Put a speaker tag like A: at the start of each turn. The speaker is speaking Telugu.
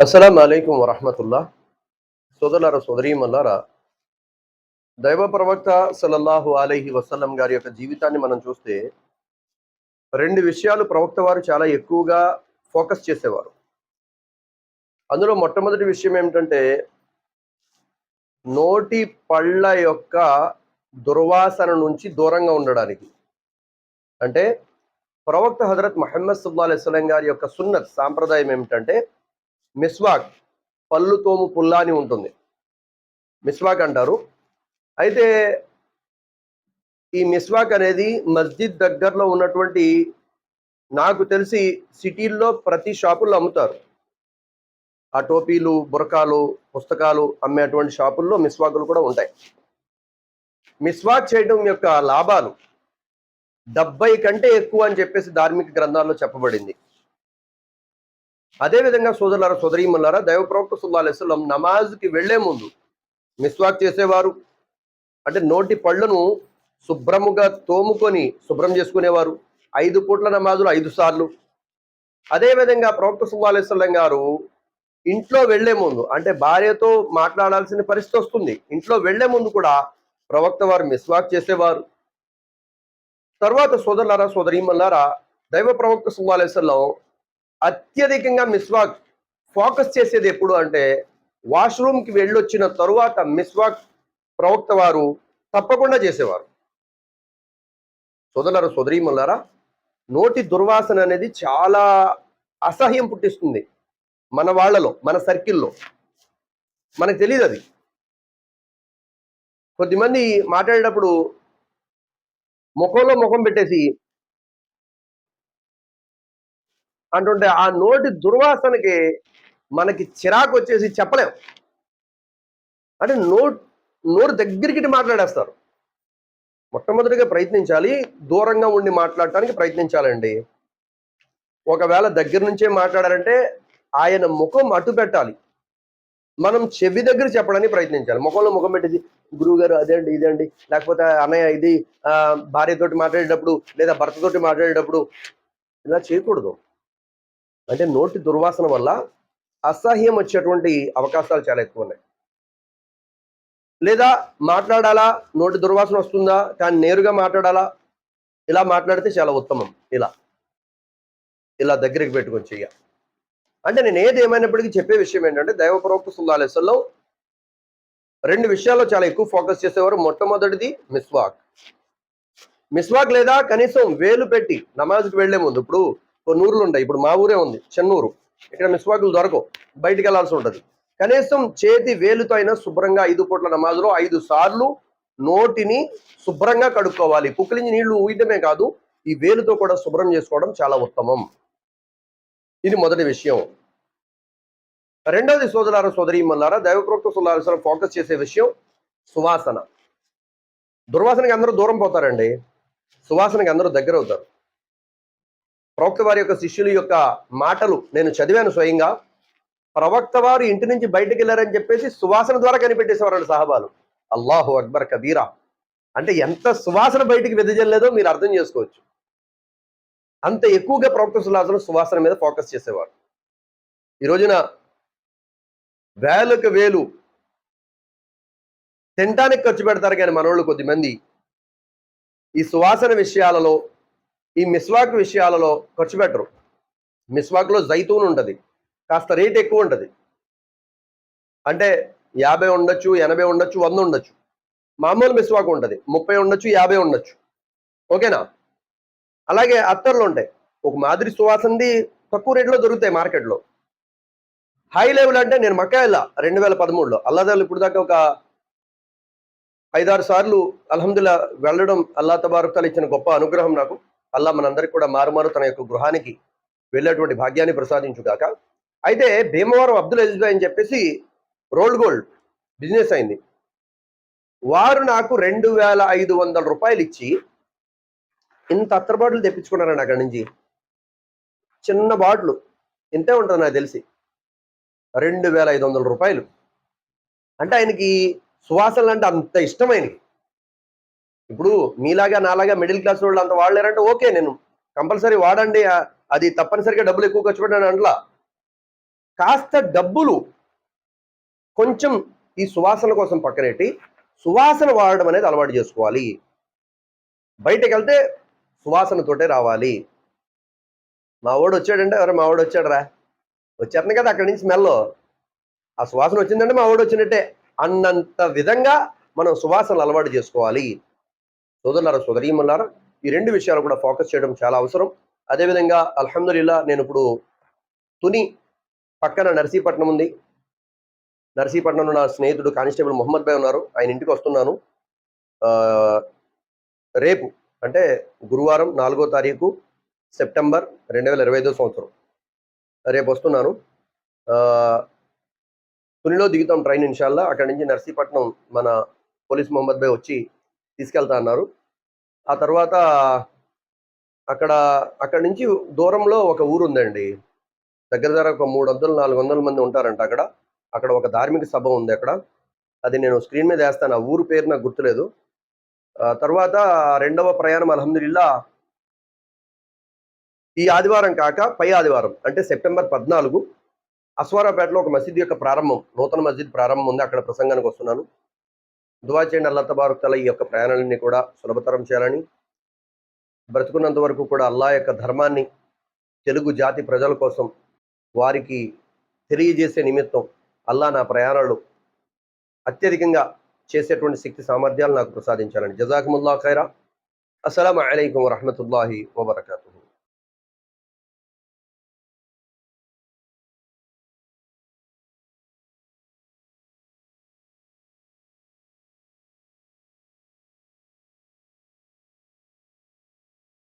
A: అస్సలం అయికం వరహమతుల్లా. సోదరులారా సోదరీమల్లారా దైవ ప్రవక్త సల్లల్లాహు అలైహి వసల్లం గారి యొక్క జీవితాన్ని మనం చూస్తే రెండు విషయాలు ప్రవక్త వారు చాలా ఎక్కువగా ఫోకస్ చేసేవారు. అందులో మొట్టమొదటి విషయం ఏమిటంటే నోటి పళ్ళ యొక్క దుర్వాసన నుంచి దూరంగా ఉండడానికి. అంటే ప్రవక్త హజరత్ మహమ్మద్ సుల్లా అలైస్లం గారి యొక్క సున్నత్ సాంప్రదాయం ఏమిటంటే మిస్వాక్ పళ్ళు తోము పుల్లా అని ఉంటుంది. మిస్వాక్ అంటారు. అయితే ఈ మిస్వాక్ అనేది మస్జిద్ దగ్గరలో ఉన్నటువంటి నాకు తెలిసి సిటీల్లో ప్రతి షాపుల్లో అమ్ముతారు. ఆ టోపీలు బురకాలు పుస్తకాలు అమ్మేటువంటి షాపుల్లో మిస్వాకులు కూడా ఉంటాయి. మిస్వాక్ చేయడం యొక్క లాభాలు డెబ్బై కంటే ఎక్కువ అని చెప్పేసి ధార్మిక గ్రంథాల్లో చెప్పబడింది. అదేవిధంగా సోదరులారా సోదరీమన్నారా దైవ ప్రవక్త సుల్లా నమాజ్కి వెళ్ళే ముందు మిస్వాక్ చేసేవారు. అంటే నోటి పళ్ళను శుభ్రముగా తోముకొని శుభ్రం చేసుకునేవారు. ఐదు పూట్ల నమాజులు ఐదు సార్లు. అదేవిధంగా ప్రవక్త సుల్లా గారు ఇంట్లో వెళ్ళే ముందు అంటే భార్యతో మాట్లాడాల్సిన పరిస్థితి వస్తుంది. ఇంట్లో వెళ్ళే ముందు కూడా ప్రవక్త వారు మిస్వాక్ చేసేవారు. తర్వాత సోదరులారా సోదరీమల్లారా దైవ ప్రవక్త సుల్లా అత్యధికంగా మిస్వాక్ ఫోకస్ చేసేది ఎప్పుడు అంటే వాష్రూమ్కి వెళ్ళొచ్చిన తరువాత మిస్వాక్ ప్రవక్త వారు తప్పకుండా చేసేవారు. సోదరులారా సోదరీమల్లారా నోటి దుర్వాసన అనేది చాలా అసహ్యం పుట్టిస్తుంది మన వాళ్ళలో మన సర్కిల్లో. మనకు తెలియదు అది. కొద్దిమంది మాట్లాడేటప్పుడు ముఖంలో ముఖం పెట్టేసి అంటుంటే ఆ నోటి దుర్వాసనకి మనకి చిరాకు వచ్చేసి చెప్పలేం. అంటే నోట్ నోరు దగ్గరికి మాట్లాడేస్తారు. మొట్టమొదటిగా ప్రయత్నించాలి దూరంగా ఉండి మాట్లాడటానికి ప్రయత్నించాలండి. ఒకవేళ దగ్గర నుంచే మాట్లాడారంటే ఆయన ముఖం అటు పెట్టాలి. మనం చెవి దగ్గర చెప్పడానికి ప్రయత్నించాలి. ముఖంలో ముఖం పెట్టేసి గురువు గారు అదేండి అండి. లేకపోతే అన్నయ్య ఇది ఆ, భార్యతోటి మాట్లాడేటప్పుడు లేదా భర్తతోటి మాట్లాడేటప్పుడు ఇలా చేయకూడదు. అంటే నోటి దుర్వాసన వల్ల అసహ్యం వచ్చేటువంటి అవకాశాలు చాలా ఎక్కువ ఉన్నాయి. లేదా మాట్లాడాలా నోటి దుర్వాసన వస్తుందా కానీ నేరుగా మాట్లాడాలా ఇలా మాట్లాడితే చాలా ఉత్తమం ఇలా. ఇలా దగ్గరికి పెట్టుకొని చెయ్య. అంటే నేను ఏది ఏమైనప్పటికీ చెప్పే విషయం ఏంటంటే దైవ ప్రవక్త రెండు విషయాల్లో చాలా ఎక్కువ ఫోకస్ చేసేవారు. మొట్టమొదటిది మిస్వాక్. మిస్వాక్ లేదా కనీసం వేలు పెట్టి నమాజ్కి వెళ్ళే ముందు ఇప్పుడు కొన్ని ఊర్లు ఉంటాయి. ఇప్పుడు మా ఊరే ఉంది చెన్నూరు. ఇక్కడ మిస్వాకులు దొరకవు బయటికి వెళ్ళాల్సి ఉంటుంది. కనీసం చేతి వేలుతో అయినా శుభ్రంగా ఐదు పూట్ల నమాజులో ఐదు సార్లు నోటిని శుభ్రంగా కడుక్కోవాలి. పుక్కిలించి నీళ్ళు ఊయటమే కాదు ఈ వేలుతో కూడా శుభ్రం చేసుకోవడం చాలా ఉత్తమం. ఇది మొదటి విషయం. రెండవది సోదరార సోదరి మల్లారా దైవప్రోక్త సుల్లారం ఫోకస్ చేసే విషయం సువాసన. దుర్వాసనకి అందరూ దూరం పోతారండి. సువాసనకి అందరూ దగ్గర అవుతారు ప్రవక్త వారి యొక్క శిష్యుల యొక్క మాటలు నేను చదివాను స్వయంగా. ప్రవక్త వారు ఇంటి నుంచి బయటకు వెళ్ళారని చెప్పేసి సువాసన ద్వారా కనిపెట్టేసేవారు సహబాలు. అల్లాహు అక్బర్ కబీరా. అంటే ఎంత సువాసన బయటికి వెదజల్లేదో మీరు అర్థం చేసుకోవచ్చు. అంత ఎక్కువగా ప్రవక్త సులాసన సువాసన మీద ఫోకస్ చేసేవారు. ఈ రోజున వేలకు వేలు తినటానికి ఖర్చు పెడతారు కానీ మనోళ్ళు కొద్దిమంది ఈ సువాసన విషయాలలో ఈ మిస్వాక్ విషయాలలో ఖర్చు పెట్టరు. మిస్వాక్లో జైతూన్ ఉంటుంది. కాస్త రేట్ ఎక్కువ ఉంటుంది. అంటే యాభై ఉండొచ్చు ఎనభై ఉండొచ్చు వంద ఉండొచ్చు. మామూలు మిస్వాక్ ఉంటుంది. ముప్పై ఉండొచ్చు యాభై ఉండొచ్చు. ఓకేనా? అలాగే అత్తర్లు ఉంటాయి. ఒక మాదిరి సువాసనది తక్కువ రేట్లో దొరుకుతాయి మార్కెట్లో. హై లెవెల్ అంటే నేను మక్కాయిల్లా రెండు వేల పదమూడులో. అల్లాదాలు ఇప్పుడు దాకా ఒక ఐదారు సార్లు అల్హమ్దుల్లా వెళ్ళడం అల్లా తబారుతాలు ఇచ్చిన గొప్ప అనుగ్రహం నాకు. అల్లా మనందరికి కూడా మారుమారు తన యొక్క గృహానికి వెళ్ళేటువంటి భాగ్యాన్ని ప్రసాదించుగాక. అయితే భీమవరం అబ్దుల్ అజీజ్ భాయ్ అని చెప్పేసి రోల్డ్ గోల్డ్ బిజినెస్ అయింది. వారు నాకు రెండు వేల ఐదు వందల రూపాయలు ఇచ్చి ఇంత అత్తర్ బాటిల్ తెప్పించుకున్నారండి అక్కడి నుంచి. చిన్న బాటిల్. ఇంతే ఉంటుంది నాకు తెలిసి. రెండు వేల ఐదు వందల రూపాయలు. అంటే ఆయనకి సువాసనలు అంటే అంత ఇష్టమైనవి ఇప్పుడు మీలాగా నాలాగా మిడిల్ క్లాస్ వాళ్ళు అంత వాడలేరంటే ఓకే నేను కంపల్సరీ వాడండి. అది తప్పనిసరిగా డబ్బులు ఎక్కువ ఖర్చు పెట్టాను అంట్లా కాస్త డబ్బులు కొంచెం ఈ సువాసన కోసం పక్కనెట్టి సువాసన వాడడం అనేది అలవాటు చేసుకోవాలి. బయటకు వెళ్తే సువాసనతోటే రావాలి. మా వాడు వచ్చాడంటే ఎవరు మా వాడు వచ్చాడరా. వచ్చారని కదా అక్కడి నుంచి స్మెల్. ఆ సువాసన వచ్చిందంటే మా వాడు వచ్చినట్టే. అన్నంత విధంగా మనం సువాసనలు అలవాటు చేసుకోవాలి. సోదరులారా సోదరీమన్నారా ఈ రెండు విషయాలు కూడా ఫోకస్ చేయడం చాలా అవసరం. అదేవిధంగా అల్హమ్దుల్లా నేను ఇప్పుడు తుని పక్కన నర్సీపట్నం ఉంది. నర్సీపట్నంలో నా స్నేహితుడు కానిస్టేబుల్ మొహమ్మద్ భాయ్ ఉన్నారు. ఆయన ఇంటికి వస్తున్నాను. రేపు అంటే గురువారం నాలుగో తారీఖు సెప్టెంబర్ రెండు వేల ఇరవై ఐదో సంవత్సరం. రేపు వస్తున్నాను. తునిలో దిగుతాం ట్రైన్ ఇన్షాల్లా. అక్కడి నుంచి నర్సీపట్నం మన పోలీస్ మొహమ్మద్ భాయ్ వచ్చి తీసుకెళ్తా అన్నారు. ఆ తర్వాత అక్కడ అక్కడ నుంచి దూరంలో ఒక ఊరు ఉందండి దగ్గర దగ్గర ఒక మూడు వందలు నాలుగు వందల మంది ఉంటారంట అక్కడ. అక్కడ ఒక ధార్మిక సభ ఉంది అక్కడ. అది నేను స్క్రీన్ మీద వేస్తాను. ఆ ఊరు పేరు నాకు గుర్తులేదు. తర్వాత రెండవ ప్రయాణం అలహమ్దుల్లా ఈ ఆదివారం కాక పై ఆదివారం అంటే సెప్టెంబర్ పద్నాలుగు అస్వారాపేటలో ఒక మసీద్ యొక్క ప్రారంభం నూతన మసీద్ ప్రారంభం ఉంది. అక్కడ ప్రసంగానికి వస్తున్నాను. దువా చేయండి అల్లా తబారుక్ తల ఈ యొక్క ప్రయాణాలన్నీ కూడా సులభతరం చేయాలని బ్రతుకున్నంత వరకు కూడా అల్లా యొక్క ధర్మాన్ని తెలుగు జాతి ప్రజల కోసం వారికి తెలియజేసే నిమిత్తం అల్లా నా ప్రయాణాలు అత్యధికంగా చేసేటువంటి శక్తి సామర్థ్యాలు నాకు ప్రసాదించాలని. జజాకుముల్లా ఖైరా. అస్సలం అయికం వరహమతుల్లాహి వబర్కాతు.